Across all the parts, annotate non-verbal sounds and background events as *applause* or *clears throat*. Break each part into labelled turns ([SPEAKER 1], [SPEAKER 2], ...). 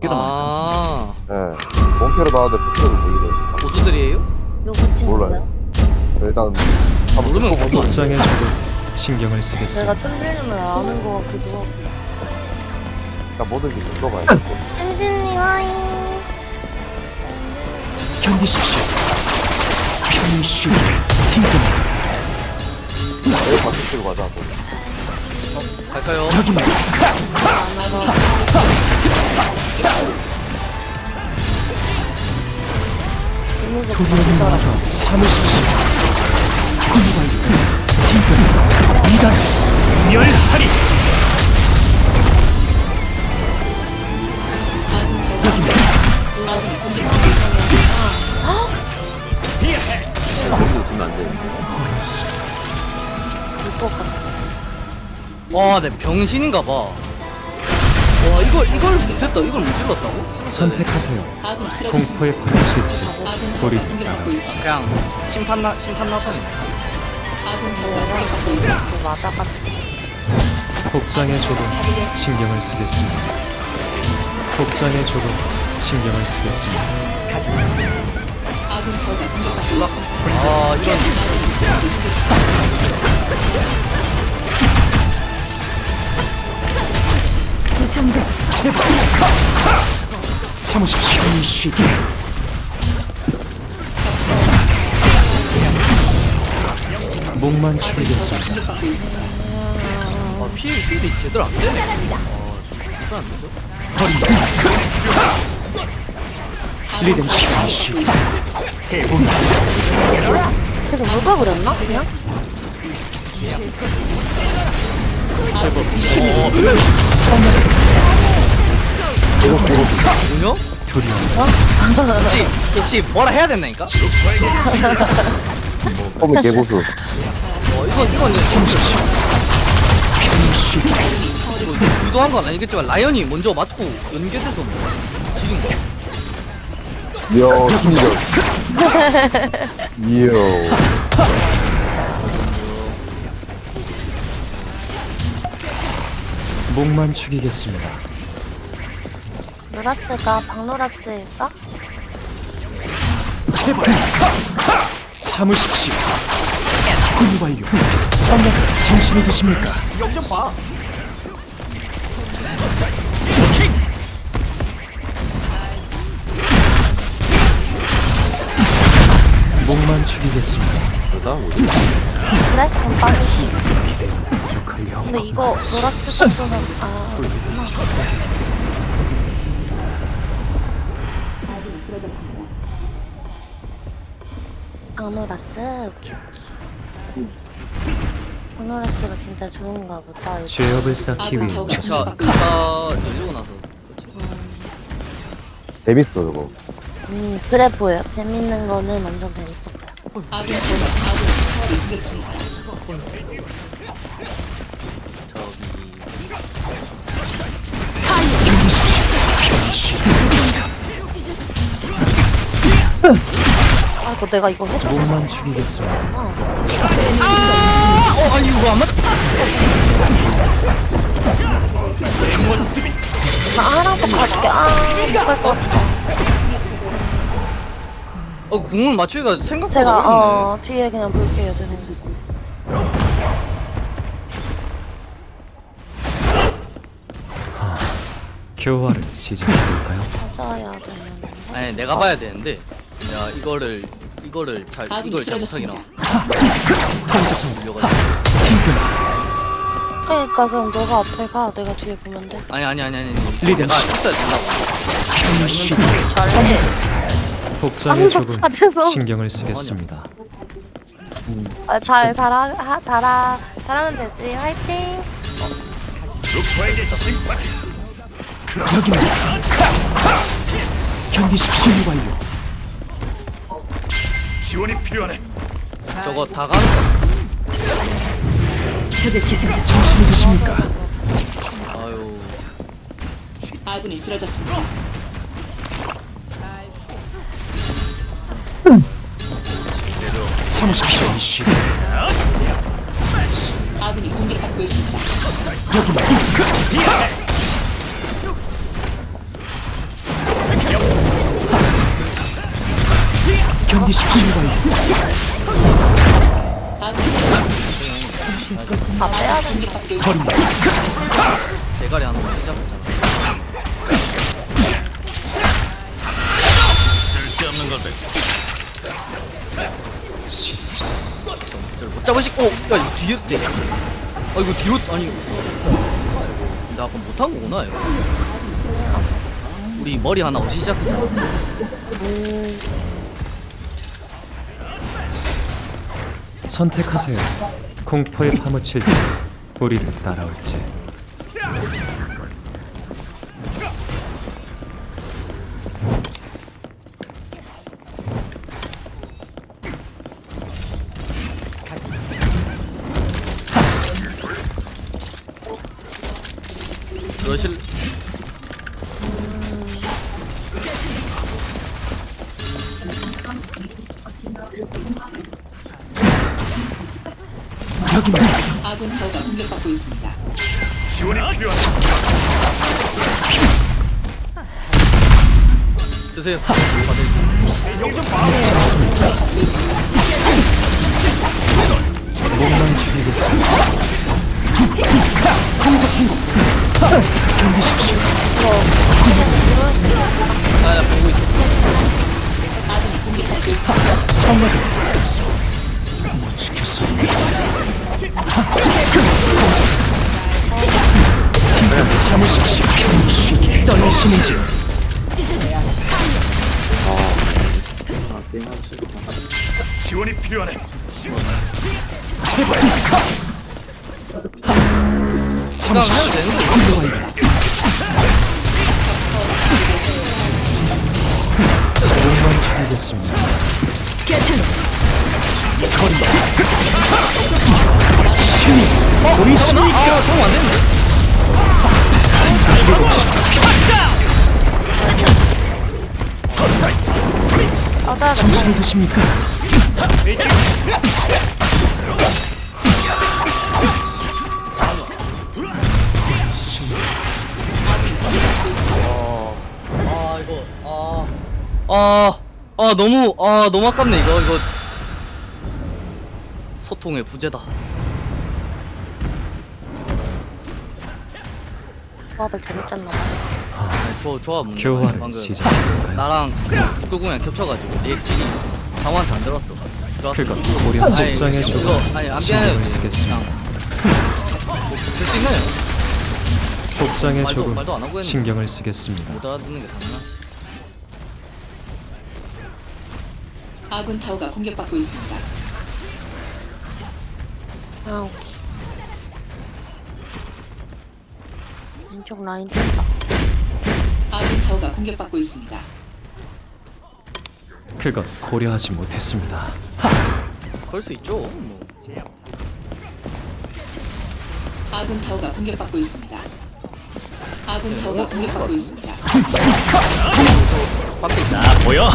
[SPEAKER 1] 끼도
[SPEAKER 2] 아
[SPEAKER 3] 예. 원캐로 나왔는데 부트를 보이더라고요.
[SPEAKER 2] 고수들이에요?
[SPEAKER 3] 몰라요. 일단 한번
[SPEAKER 2] 모르면.
[SPEAKER 4] 복장에 조금 신경을 쓰겠습니다.
[SPEAKER 5] 제가 천재님을 아는 것 같기도 하고.
[SPEAKER 3] 일단 모든 게 들어봐야 돼.
[SPEAKER 5] 심신님 와잉.
[SPEAKER 4] 견디십시오. 편히 쉬게 스팅크는
[SPEAKER 3] 내일 박수 치고 가자. 뭐.
[SPEAKER 2] 갈까요?
[SPEAKER 4] 여기 만 두려움이 마주하세요. 참으십시오. 이단
[SPEAKER 1] 지면 안 돼.
[SPEAKER 5] 줄것 같아.
[SPEAKER 2] 와, 내 병신인가 봐. 와, 이걸 이걸 못했다. 이걸 못 질렀다고?
[SPEAKER 4] 선택하세요. 공포의 파란 스위치. 우리.
[SPEAKER 2] 그냥 심판 나 심판 나선이.
[SPEAKER 5] 맞아가지고.
[SPEAKER 4] 복장에 조금 신경을 쓰겠습니다. 복장에 조금 신경을 쓰겠습니다.
[SPEAKER 6] 아군 타워가
[SPEAKER 2] 아, 이런
[SPEAKER 4] 참으십시오. 쉬게. 목만 축이겠습니다.
[SPEAKER 2] 아, 피 필이 제대로 안 되네. 아, 제대로 안 되죠?
[SPEAKER 4] 리듬 편히 쉬게.
[SPEAKER 5] 그래서 누가 그렸나? 그냥?
[SPEAKER 2] 뭐냐?
[SPEAKER 4] 두려움.
[SPEAKER 2] 역시 역시 뭐라 해야 된다니까?
[SPEAKER 3] 홈이 개고수.
[SPEAKER 2] 어, 이건 이건. 이거 의도한 건 아니겠지만 라이언이 먼저 맞고 연계돼서 뭐 지금 거.
[SPEAKER 3] 이야, 힘들어. 이야.
[SPEAKER 4] 목만 축이겠습니다.
[SPEAKER 5] 노라스가 박노라스일까?
[SPEAKER 4] 제발 참으십시오. 군완료 선약 정신이 드십니까? 목만 축이겠습니다.
[SPEAKER 1] 그러다 뭐지?
[SPEAKER 5] 그래? 그럼. 근데 이거 노라스 아. 박노라스 오케이 오케이. 박노라스가 진짜 좋은가 보다. 요즘.
[SPEAKER 4] 죄업을 쌓기 위해
[SPEAKER 6] 아군
[SPEAKER 2] 자,
[SPEAKER 4] 오셨습니다.
[SPEAKER 2] 기사 열리고 나서.
[SPEAKER 3] 재밌어, 저거.
[SPEAKER 5] 음 그래 보여. 재밌는 거는 완전 재밌어 보여.
[SPEAKER 6] 아군 아군
[SPEAKER 5] 아 이거 내가 이거 해줬어.
[SPEAKER 4] 목만 축이겠습니다.
[SPEAKER 2] 아, 어, 아니 이거 안 맞.
[SPEAKER 5] 나 하나도 가줄게. 아 못갈 것 같아.
[SPEAKER 2] 어, 궁을 맞추기가 생각보다
[SPEAKER 5] 제가
[SPEAKER 2] 어렵네.
[SPEAKER 5] 어 뒤에 그냥 볼게요. 죄송 죄송.
[SPEAKER 4] 교화를 시작해볼까요?
[SPEAKER 5] 맞아야 되는데.
[SPEAKER 2] 아니 내가 봐야 되는데 야 이거를 이거를 잘 이걸 잘
[SPEAKER 4] 통제성
[SPEAKER 2] 밀려가지고
[SPEAKER 4] 스팅크는
[SPEAKER 5] 그러니까 그럼 너가 앞에 가. 내가 뒤에 보면 돼.
[SPEAKER 2] 아니 아니 아니 아니
[SPEAKER 4] 리듬
[SPEAKER 2] 내가
[SPEAKER 4] 씨.
[SPEAKER 2] 있어야 된다고
[SPEAKER 4] 편히 쉬게.
[SPEAKER 5] 잘해.
[SPEAKER 4] 복장에 조금
[SPEAKER 5] 아 죄송.
[SPEAKER 4] 신경을 쓰겠습니다.
[SPEAKER 5] 아, 잘 잘하 하, 잘하 잘하면 되지. 화이팅.
[SPEAKER 4] 여기만 견디십시오 완료.
[SPEAKER 2] 저거 다 가는 거
[SPEAKER 6] 적의 기습니다.
[SPEAKER 4] 정신이 드십니까?
[SPEAKER 2] 아유
[SPEAKER 6] 아군이 쓰러졌습니다.
[SPEAKER 4] 참으십시오 이씨.
[SPEAKER 6] 아군이 공격받고 있습니다.
[SPEAKER 4] 여기만 견디십시오.
[SPEAKER 6] 아군이
[SPEAKER 5] 다 빼야 돼.
[SPEAKER 6] 공격받고 있습니다.
[SPEAKER 4] 거리
[SPEAKER 2] 대가리 하나 시작했잖아 쓸데없는 못 잡으시 어! 야 이거 뒤에 때. 아 이거 뒤로 아니 나 아까 못한 거구나 이거 우리 머리 하나 없이 시작했잖아
[SPEAKER 4] 선택하세요. 공포에 파묻힐지 우리를 따라올지.
[SPEAKER 2] 그러실
[SPEAKER 6] 아군 타워가 공격받고 있습니다.
[SPEAKER 2] 드세요 받으세요
[SPEAKER 4] 목만 줄이겠습니다. 통제 성공. 견디십시오.
[SPEAKER 2] 아야 보고 있어
[SPEAKER 6] 아군이 공격받고 있습니다.
[SPEAKER 4] 성략을 못 지켰어. 스팅을 참으십시오. 병신 떨리시는지.
[SPEAKER 1] 지원이 필요하네.
[SPEAKER 4] 제발.
[SPEAKER 2] 시간
[SPEAKER 4] 잠시
[SPEAKER 2] 해도 되는데
[SPEAKER 4] 목만 줄이겠습니다.
[SPEAKER 2] 우리 신이 아 저거 안 되는데.
[SPEAKER 4] 정신이 드십니까?
[SPEAKER 2] 아 이거 아 아 아, 너무 아 너무 아깝네 이거 이거. 소통의 부재다
[SPEAKER 5] 조합을 잘못 짰나 봐.
[SPEAKER 2] 조, 조합
[SPEAKER 4] 교환을
[SPEAKER 2] 방금
[SPEAKER 4] 시작할까요?
[SPEAKER 2] 나랑 국구궁이랑 겹쳐가지고 내 딜이 상호한테 안 들었어 들었어
[SPEAKER 4] 그것
[SPEAKER 2] 아니
[SPEAKER 4] 속장의
[SPEAKER 2] 이거
[SPEAKER 4] 조건
[SPEAKER 2] 아니 안 미안해요
[SPEAKER 4] 신경을 쓰겠습니다.
[SPEAKER 2] 쓸수 있나요?
[SPEAKER 4] 속장의
[SPEAKER 2] 말도-
[SPEAKER 4] 조금
[SPEAKER 2] 말도 안 하고 했는데.
[SPEAKER 4] 신경을 쓰겠습니다.
[SPEAKER 2] 못 알아듣는 게 당연하지
[SPEAKER 6] 아군 타워가 공격받고 있습니다.
[SPEAKER 5] 아, 오케이. 왼쪽 라인 뜬다.
[SPEAKER 6] 아군 타워가 공격받고 있습니다.
[SPEAKER 4] 그것 고려하지 못했습니다.
[SPEAKER 2] 그럴 수 있죠 뭐
[SPEAKER 6] 아군 타워가 공격받고 있습니다. 아군 타워가 공격받고 있습니다.
[SPEAKER 2] 밖에 있어
[SPEAKER 1] 보여?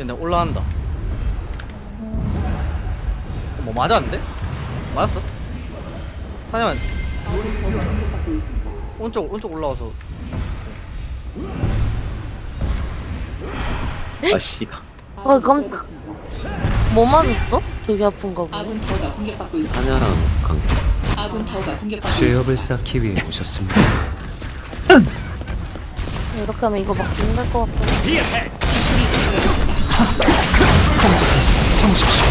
[SPEAKER 2] 얘네 올라간다 어, 뭐 맞았는데? 맞았어? 타냐면 오른쪽 오른쪽 올라와서
[SPEAKER 3] 아씨
[SPEAKER 5] 어, 깜짝. 뭐 맞았어? 되게 아픈가 보네.
[SPEAKER 6] 아군 타워가 공격받고 있습니다.
[SPEAKER 3] 하냐랑 강
[SPEAKER 6] 아군 타워가 공격받고 있습니다.
[SPEAKER 4] 죄업을 쌓기 위해 오셨습니다.
[SPEAKER 5] 이렇게 하면 이거 막기 힘들 것 같아.
[SPEAKER 4] 참으십시오.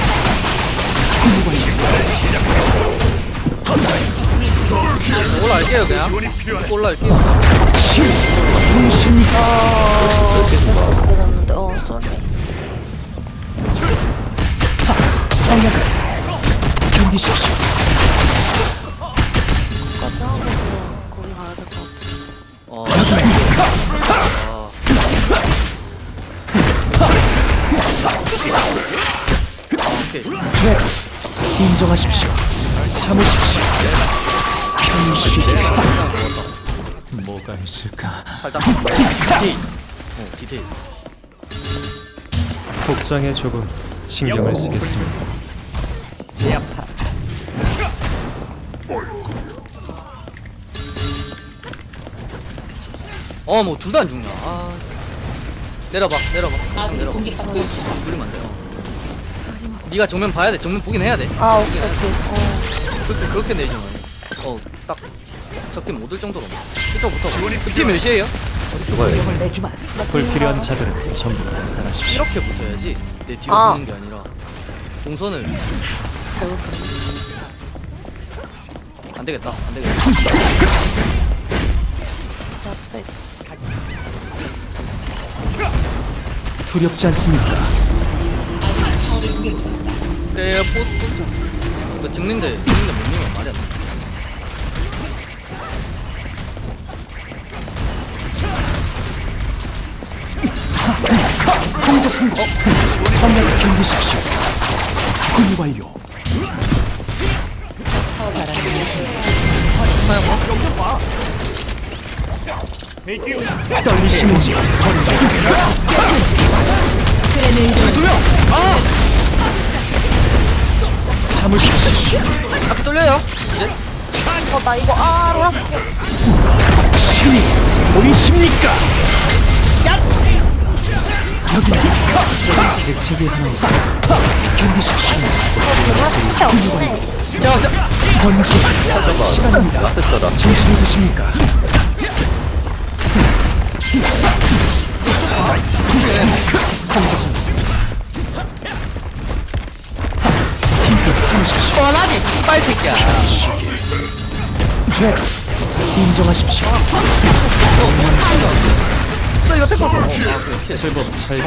[SPEAKER 2] 올라갈게요 그냥 올라갈게요
[SPEAKER 5] 됐는데? 어, 쏘리.
[SPEAKER 4] 성약을 견디십시오. 진정하십시오. 참으십시오. 편히 뭐가 있을까?
[SPEAKER 2] 살짝 디테일. 네,
[SPEAKER 4] 복장에 조금 신경을 쓰겠습니다. 제압파.
[SPEAKER 2] 어, 뭐 둘 다 안 죽냐? 아. 내려봐, 내려봐.
[SPEAKER 6] 아,
[SPEAKER 2] 내려봐. 물리면 어, 안 돼요. 네가 정면 봐야 돼 정면 보긴 해야 돼
[SPEAKER 5] 아 오케이. 오케이 어.
[SPEAKER 2] 그렇게 그렇게 내리면 어딱 적팀 못 올 정도로 이쪽부터 그팀 몇이에요?
[SPEAKER 4] 내주마. 불필요한 자들은 전부 발산하십시오.
[SPEAKER 2] 이렇게 붙어야지 내 뒤로
[SPEAKER 5] 아.
[SPEAKER 2] 보는 게 아니라 동선을
[SPEAKER 5] 잘못했네
[SPEAKER 2] 안 되겠다 안 되겠다
[SPEAKER 4] 두렵지 않습니까?
[SPEAKER 2] 그래 포스 그 증명대 증명대 못 넣으면 말이 안돼
[SPEAKER 4] 통제 성공. 선약을 견디십시오. 군유 완료.
[SPEAKER 6] 적 타워가
[SPEAKER 4] 떨리시는지 참으십시오.
[SPEAKER 2] 앞에 뚫려요 이제
[SPEAKER 5] 어 나 이거 아 로라스
[SPEAKER 4] 신이 보이십니까? 여기 대책이 하나 있어. 견디십시오.
[SPEAKER 5] 로라스 스페 없네
[SPEAKER 2] 자, 자
[SPEAKER 4] 던지 시간입니다. 정신이 드십니까? 성 참으십시오.
[SPEAKER 2] 뻔하지 빨 새끼야
[SPEAKER 4] 죄 인정하십시오.
[SPEAKER 2] 너 이거 태권 쳐 어, 아, 그래,
[SPEAKER 4] 제법 잘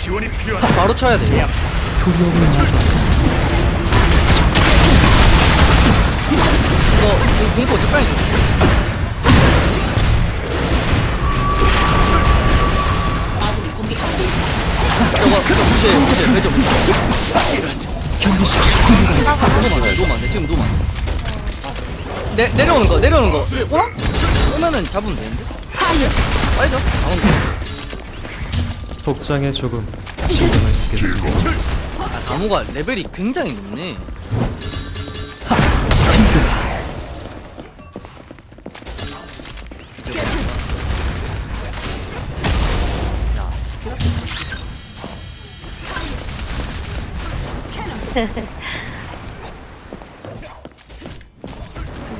[SPEAKER 1] 지원이 필요하네.
[SPEAKER 2] 바로 쳐야 돼
[SPEAKER 4] 두려움을 마주하세요.
[SPEAKER 2] 이거 이거 공포 적당히 줘 저거 무시해 무시해 지금 많아 내, 내려오는 거 내려오는 거 오나? 오면은 잡으면 되는데 빨리 줘 나오는 거
[SPEAKER 4] 복장에 조금 신경을 쓰겠습니다.
[SPEAKER 2] 아, 나무가 레벨이 굉장히 높네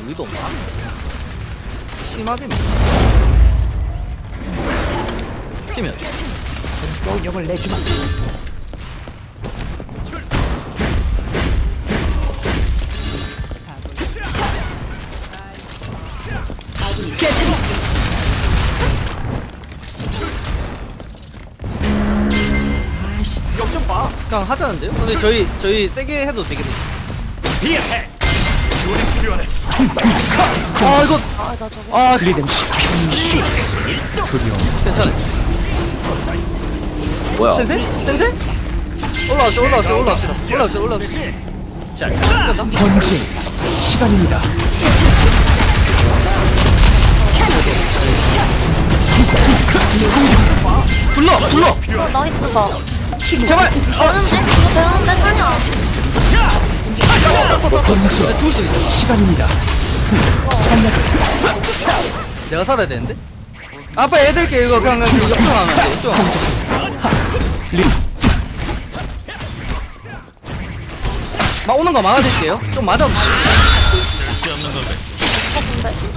[SPEAKER 2] 우리도 막 심하게 밀 피면.
[SPEAKER 4] 영역을 내주마.
[SPEAKER 6] 아군
[SPEAKER 2] 그냥 하자는데요? 근데 저희 저희 세게 해도 되겠네
[SPEAKER 1] 비아해. 지원이 필요하네.
[SPEAKER 2] 아 이거
[SPEAKER 5] 아 나 저거
[SPEAKER 2] 아
[SPEAKER 4] 리듬시 편시 두려움
[SPEAKER 2] 괜찮아
[SPEAKER 3] 뭐야?
[SPEAKER 2] 센세? 센세? 올라왔어 올라왔어 올라왔어 올라왔어 올라왔어 짠
[SPEAKER 4] 전진 시간입니다.
[SPEAKER 2] 불러 불러
[SPEAKER 5] 어, 나이스다
[SPEAKER 2] 제발 아 땄어
[SPEAKER 4] 던져.
[SPEAKER 2] 나 죽을 수 있어
[SPEAKER 4] 시간입니다. 선약을
[SPEAKER 2] 내가 살아야 되는데? 아빠 애들게 이거 그냥 그냥 역종하면 안돼 역종하면 리막 오는 거 막아드릴게요 좀 맞아도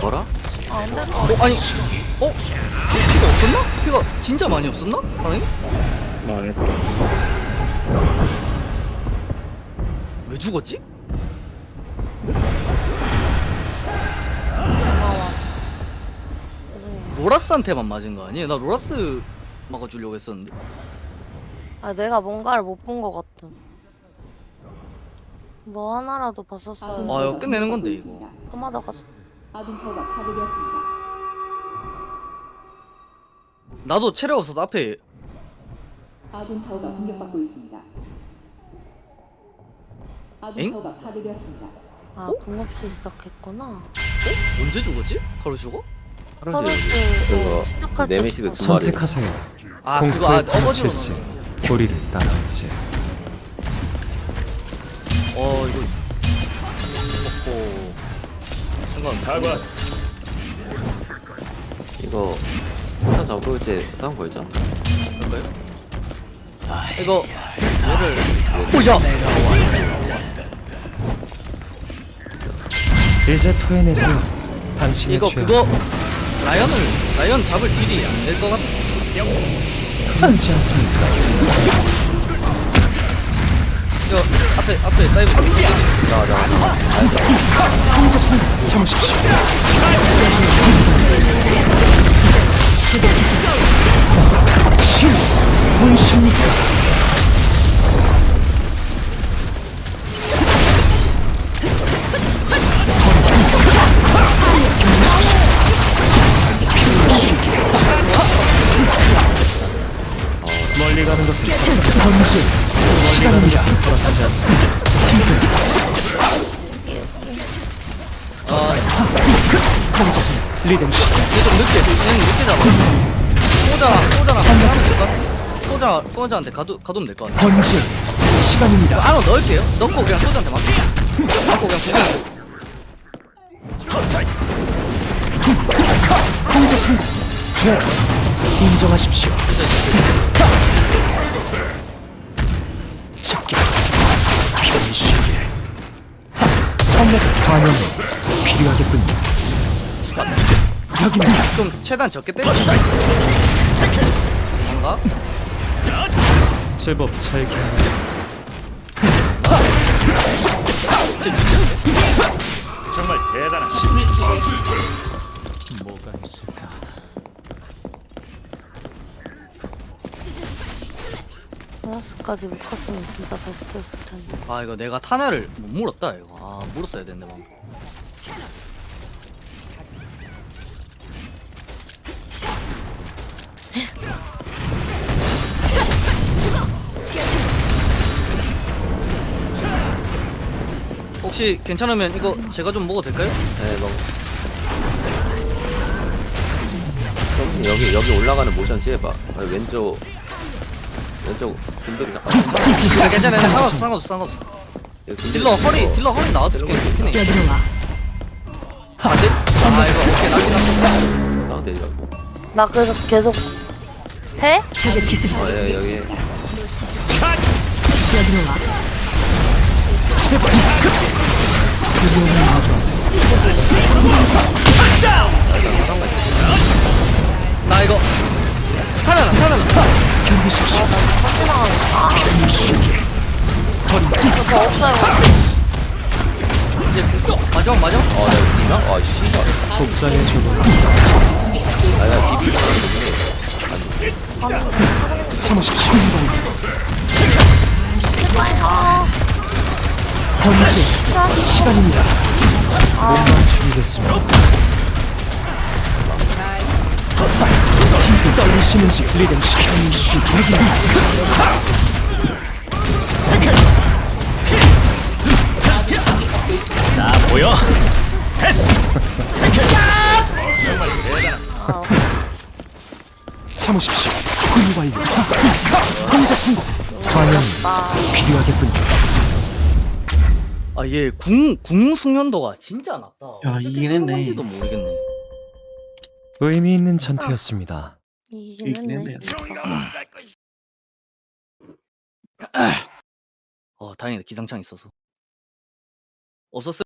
[SPEAKER 3] 뭐라?
[SPEAKER 2] 거어 아니 어? 피가 없었나? 피가 진짜 많이 없었나? 아니?
[SPEAKER 3] 망했다.
[SPEAKER 2] 왜 죽었지?
[SPEAKER 5] 고마워서
[SPEAKER 2] 로라스한테만 맞은 거 아니에요? 나 로라스 막아주려고 했었는데
[SPEAKER 5] 아 내가 뭔가를 못본거 같음 뭐 하나라도 봤었어야
[SPEAKER 2] 아 이거 끝내는 건데 이거
[SPEAKER 5] 한마다 가서
[SPEAKER 6] 파괴되었습니다.
[SPEAKER 2] 나도 체력 없어서 앞에
[SPEAKER 6] 아군 타워가 공격받고 있습니다. 아군
[SPEAKER 2] 엥?
[SPEAKER 6] 타워가 파괴되었습니다.
[SPEAKER 5] 아 궁없이 시작했구나
[SPEAKER 2] 언제 죽었지? 바로 죽어?
[SPEAKER 5] 퍼르스
[SPEAKER 3] 그거
[SPEAKER 5] 시작할 때
[SPEAKER 3] 네메시스 두. 마리.
[SPEAKER 4] 선택하세요.
[SPEAKER 2] 아 그거 아
[SPEAKER 4] 공포의
[SPEAKER 2] 어거지로
[SPEAKER 4] 칠지
[SPEAKER 2] 넣는
[SPEAKER 4] 고리를 따라오지.
[SPEAKER 2] 거. 어 이거 먹고 생각
[SPEAKER 1] 사과.
[SPEAKER 3] 이거 혼자 잡을 때 싸운 거였죠?
[SPEAKER 2] 그럴까요? 이거 얘를 오야
[SPEAKER 4] 이제 토해내세요. 당신의
[SPEAKER 2] 이거
[SPEAKER 4] 죄악.
[SPEAKER 2] 그거 라이언을 라이언 잡을 딜이 안 될 것 같아.
[SPEAKER 4] 흔치 않습니다.
[SPEAKER 2] 이거 앞에 앞에 사이버
[SPEAKER 3] 나와 나와 나와
[SPEAKER 4] 혼자 손 참으십시오. 신 본십니까?
[SPEAKER 1] 멀리 가는 것은
[SPEAKER 4] 번지 시간입니다. 허락하지 않습니다. 스티브 혼자손 리듬시
[SPEAKER 2] 얘좀 늦게 얘는 늦게 잡아. 소자랑 소자 소자 소자한테 가두 가두면 될 것 같아.
[SPEAKER 4] 번지 시간입니다.
[SPEAKER 2] 안으로 넣을게요. 넣고 그냥 소자한테 맡겨. 맡고 그냥
[SPEAKER 4] 통제 성공. 죄 인정하십시오. 찾기 편시게 성력 단연이 필요하겠군요. 여기입니다.
[SPEAKER 2] 좀 최대한 적게 때려줘. 뭔가?
[SPEAKER 1] 제법 잘게 정말 대단하시 뭐가 있을까
[SPEAKER 5] 플러스까지 못 갔으면 진짜 베스트였을 텐데.
[SPEAKER 2] 아 이거 내가 타냐를 못 물었다 이거. 아 물었어야 됐네 방금. 혹시 괜찮으면 이거 제가 좀 먹어도 될까요?
[SPEAKER 3] 네 먹어 여기 여기 여기 올라가는 모션 취해봐 아, 왼쪽 왼쪽 잠깐
[SPEAKER 2] 아, 괜찮아요. 상관없어, 상관없어, 상관없어.
[SPEAKER 3] 여기
[SPEAKER 2] 딜러 허리. 딜러 허리 나와도 해.
[SPEAKER 4] 뛰어들어와.
[SPEAKER 2] 안 돼? 아 이거 오케이 날개 났어.
[SPEAKER 3] 사운드 이라고
[SPEAKER 5] 나 그래서 계속 해?
[SPEAKER 3] 어 예, 여기
[SPEAKER 4] 제발 두려움을 마주하세요.
[SPEAKER 2] 나 이거 타나나 타나나.
[SPEAKER 4] 견디십시오. 편시게
[SPEAKER 5] 저 없어요.
[SPEAKER 2] 이제 마지막 마지막.
[SPEAKER 3] 어 내가 비나? 아 씨발 아나 비비
[SPEAKER 4] 참으십시오. 번지 시간입니다. 몸만 죽이겠습니다. 스티브 떨리시는지 리듬시 편시 여기입니다.
[SPEAKER 2] 아얘궁궁 숙련도가 진짜 낮다.
[SPEAKER 7] 야, 이긴 했네.
[SPEAKER 2] 뭔지도 모르겠네.
[SPEAKER 4] 의미 있는 전투였습니다.
[SPEAKER 5] 이기긴
[SPEAKER 7] 이긴
[SPEAKER 5] 했네. *clears throat*
[SPEAKER 2] 어 다행이다 기상창 있어서. 없었을